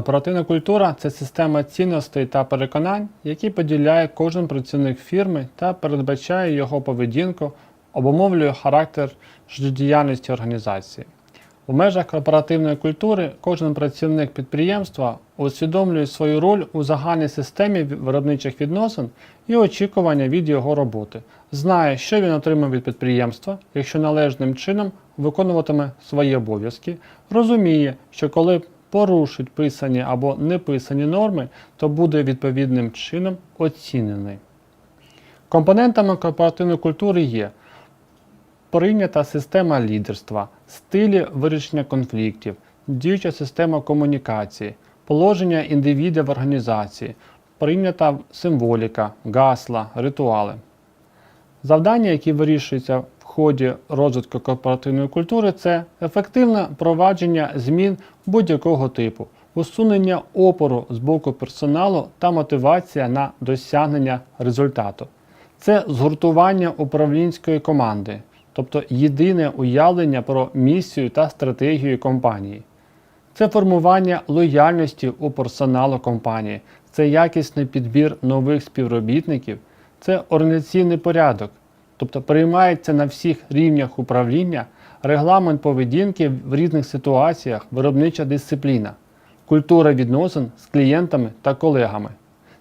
Корпоративна культура це система цінностей та переконань, які поділяє кожен працівник фірми та передбачає його поведінку, обумовлює характер життєдіяльності організації. У межах корпоративної культури кожен працівник підприємства усвідомлює свою роль у загальній системі виробничих відносин і очікування від його роботи, знає, що він отримав від підприємства, якщо належним чином виконуватиме свої обов'язки, розуміє, що коли порушить писані або неписані норми, то буде відповідним чином оцінений. Компонентами корпоративної культури є прийнята система лідерства, стилі вирішення конфліктів, діюча система комунікації, положення індивіда в організації, прийнята символіка, гасла, ритуали. Завдання, які вирішуються в ході розвитку корпоративної культури, це ефективне провадження змін будь-якого типу, усунення опору з боку персоналу та мотивація на досягнення результату. Це згуртування управлінської команди, тобто єдине уявлення про місію та стратегію компанії. Це формування лояльності у персоналу компанії, це якісний підбір нових співробітників, це організаційний порядок, тобто приймається на всіх рівнях управління регламент поведінки в різних ситуаціях, виробнича дисципліна, культура відносин з клієнтами та колегами.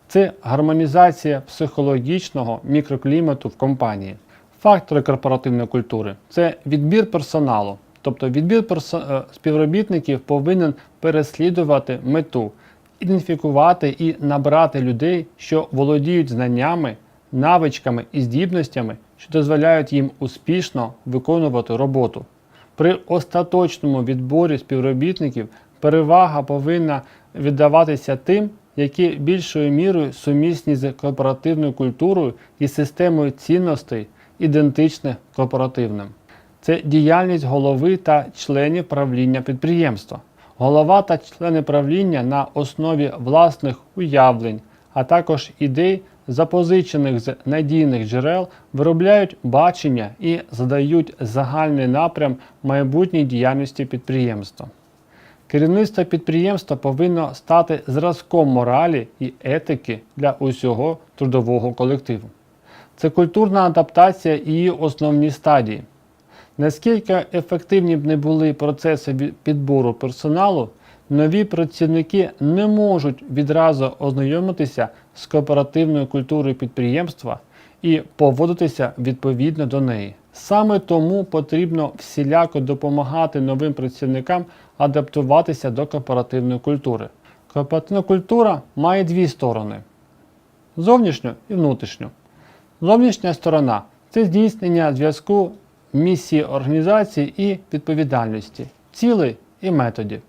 Це гармонізація психологічного мікроклімату в компанії. Фактори корпоративної культури це відбір персоналу. Тобто відбір е, співробітників повинен переслідувати мету, ідентифікувати і набрати людей, що володіють знаннями, навичками і здібностями, що дозволяють їм успішно виконувати роботу. При остаточному відборі співробітників перевага повинна віддаватися тим, які більшою мірою сумісні з корпоративною культурою і системою цінностей, ідентичних корпоративним. Це діяльність голови та членів правління підприємства. Голова та члени правління на основі власних уявлень, а також ідей, запозичених з надійних джерел, виробляють бачення і задають загальний напрям майбутньої діяльності підприємства. Керівництво підприємства повинно стати зразком моралі і етики для усього трудового колективу. Це культурна адаптація і її основні стадії. Наскільки ефективні б не були процеси підбору персоналу, нові працівники не можуть відразу ознайомитися з кооперативною культурою підприємства і поводитися відповідно до неї. Саме тому потрібно всіляко допомагати новим працівникам адаптуватися до корпоративної культури. Корпоративна культура має дві сторони зовнішню і внутрішню. Зовнішня сторона це здійснення зв'язку місії організації і відповідальності, цілей і методів.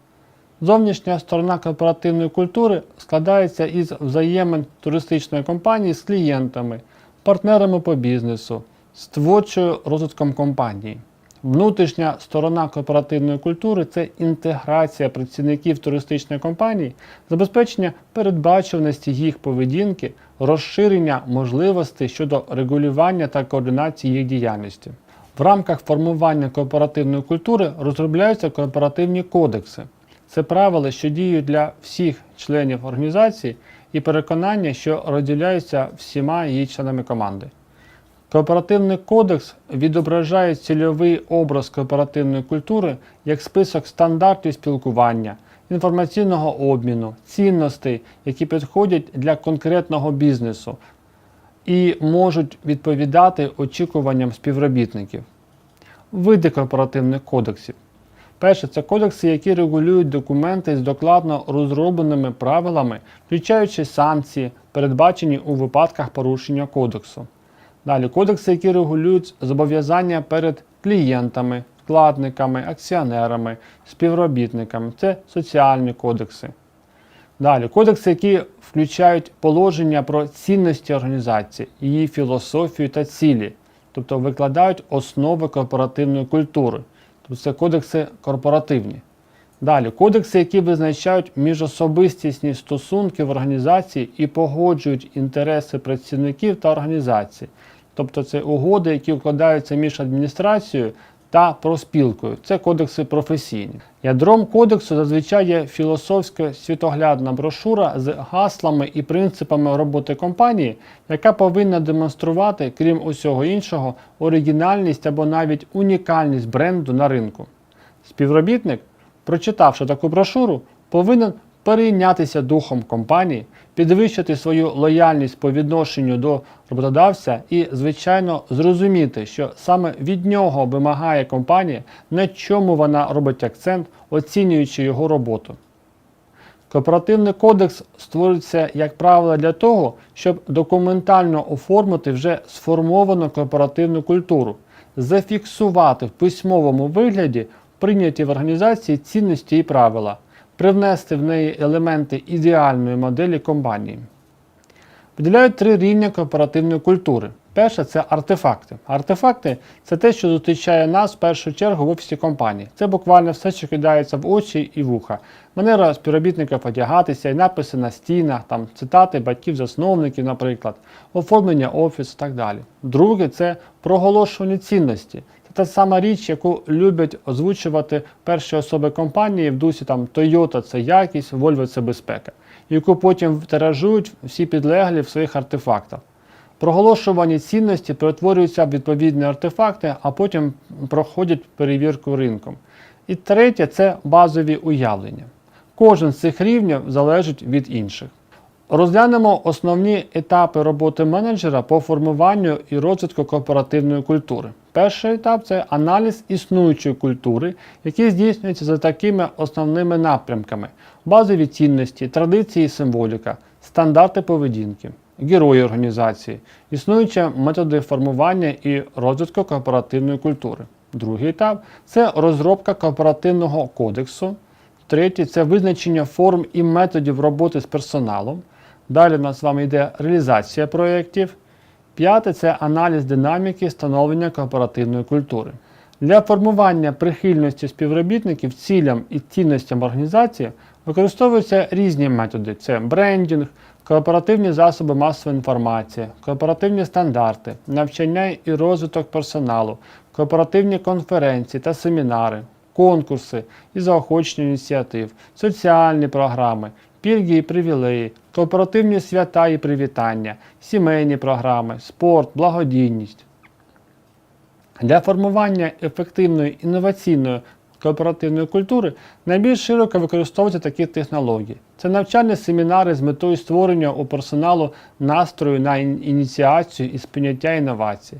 Зовнішня сторона корпоративної культури складається із взаємин туристичної компанії з клієнтами, партнерами по бізнесу, з творчою розвитком компанії. Внутрішня сторона корпоративної культури це інтеграція працівників туристичної компанії, забезпечення передбачуваності їх поведінки, розширення можливостей щодо регулювання та координації їх діяльності. В рамках формування корпоративної культури розробляються корпоративні кодекси. Це правила, що діють для всіх членів організації, і переконання, що розділяються всіма її членами команди. Кооперативний кодекс відображає цільовий образ корпоративної культури як список стандартів спілкування, інформаційного обміну, цінностей, які підходять для конкретного бізнесу і можуть відповідати очікуванням співробітників. Види корпоративних кодексів. Перше це кодекси, які регулюють документи з докладно розробленими правилами, включаючи санкції, передбачені у випадках порушення кодексу. Далі кодекси, які регулюють зобов'язання перед клієнтами, вкладниками, акціонерами, співробітниками. Це соціальні кодекси. Далі, кодекси, які включають положення про цінності організації, її філософію та цілі, тобто викладають основи корпоративної культури. Тобто це кодекси корпоративні. Далі, кодекси, які визначають міжособистісні стосунки в організації і погоджують інтереси працівників та організації. Тобто це угоди, які укладаються між адміністрацією та профспілкою. Це кодекси професійні. Ядром кодексу зазвичай є філософська світоглядна брошура з гаслами і принципами роботи компанії, яка повинна демонструвати, крім усього іншого, оригінальність або навіть унікальність бренду на ринку. Співробітник, прочитавши таку брошуру, повинен перейнятися духом компанії, підвищити свою лояльність по відношенню до роботодавця і, звичайно, зрозуміти, що саме від нього вимагає компанія, на чому вона робить акцент, оцінюючи його роботу. Корпоративний кодекс створюється, як правило, для того, щоб документально оформити вже сформовану корпоративну культуру, зафіксувати в письмовому вигляді прийняті в організації цінності і правила, привнести в неї елементи ідеальної моделі компанії. Виділяють три рівня корпоративної культури. Перше це артефакти. Артефакти це те, що зустрічає нас в першу чергу в офісі компанії. Це буквально все, що кидається в очі і вуха. Манера співробітників одягатися і написи на стінах, там цитати батьків-засновників, наприклад, оформлення офісу і так далі. Друге це проголошування цінності. Та сама річ, яку люблять озвучувати перші особи компанії в дусі там Toyota це якість, Volvo це безпека, яку потім тиражують всі підлеглі в своїх артефактах. Проголошувані цінності перетворюються в відповідні артефакти, а потім проходять перевірку ринком. І третє це базові уявлення. Кожен з цих рівнів залежить від інших. Розглянемо основні етапи роботи менеджера по формуванню і розвитку корпоративної культури. Перший етап це аналіз існуючої культури, який здійснюється за такими основними напрямками: базові цінності, традиції і символіка, стандарти поведінки, герої організації, існуючі методи формування і розвитку корпоративної культури. Другий етап це розробка корпоративного кодексу. Третій це визначення форм і методів роботи з персоналом. Далі в нас з вами йде реалізація проєктів. П'яте це аналіз динаміки встановлення корпоративної культури. Для формування прихильності співробітників цілям і цінностям організації використовуються різні методи: це брендінг, корпоративні засоби масової інформації, корпоративні стандарти, навчання і розвиток персоналу, корпоративні конференції та семінари, конкурси і заохочення ініціатив, соціальні програми, пільги і привілеї, корпоративні свята і привітання, сімейні програми, спорт, благодійність. Для формування ефективної інноваційної корпоративної культури найбільш широко використовуються такі технології. Це навчальні семінари з метою створення у персоналу настрою на ініціацію і сприйняття інновацій.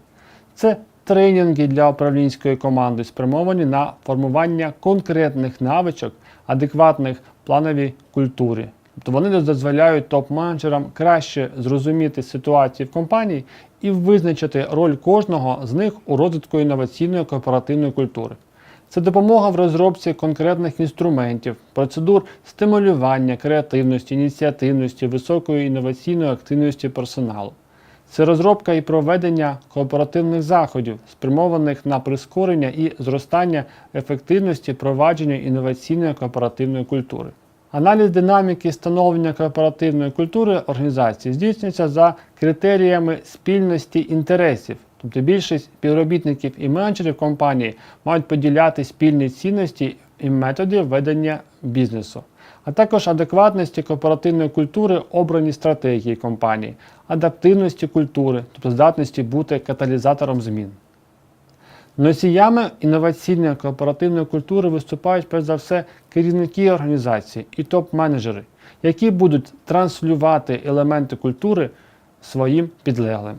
Це тренінги для управлінської команди, спрямовані на формування конкретних навичок, адекватних плановій культурі. Тобто вони дозволяють топ-менеджерам краще зрозуміти ситуацію в компанії і визначити роль кожного з них у розвитку інноваційної корпоративної культури. Це допомога в розробці конкретних інструментів, процедур стимулювання креативності, ініціативності, високої інноваційної активності персоналу. Це розробка і проведення кооперативних заходів, спрямованих на прискорення і зростання ефективності провадження інноваційної корпоративної культури. Аналіз динаміки становлення корпоративної культури організації здійснюється за критеріями спільності інтересів. Тобто більшість співробітників і менеджерів компанії мають поділяти спільні цінності і методи ведення бізнесу, а також адекватності корпоративної культури обрані стратегії компанії, адаптивності культури, тобто здатності бути каталізатором змін. Носіями інноваційної корпоративної культури виступають перш за все керівники організації і топ-менеджери, які будуть транслювати елементи культури своїм підлеглим.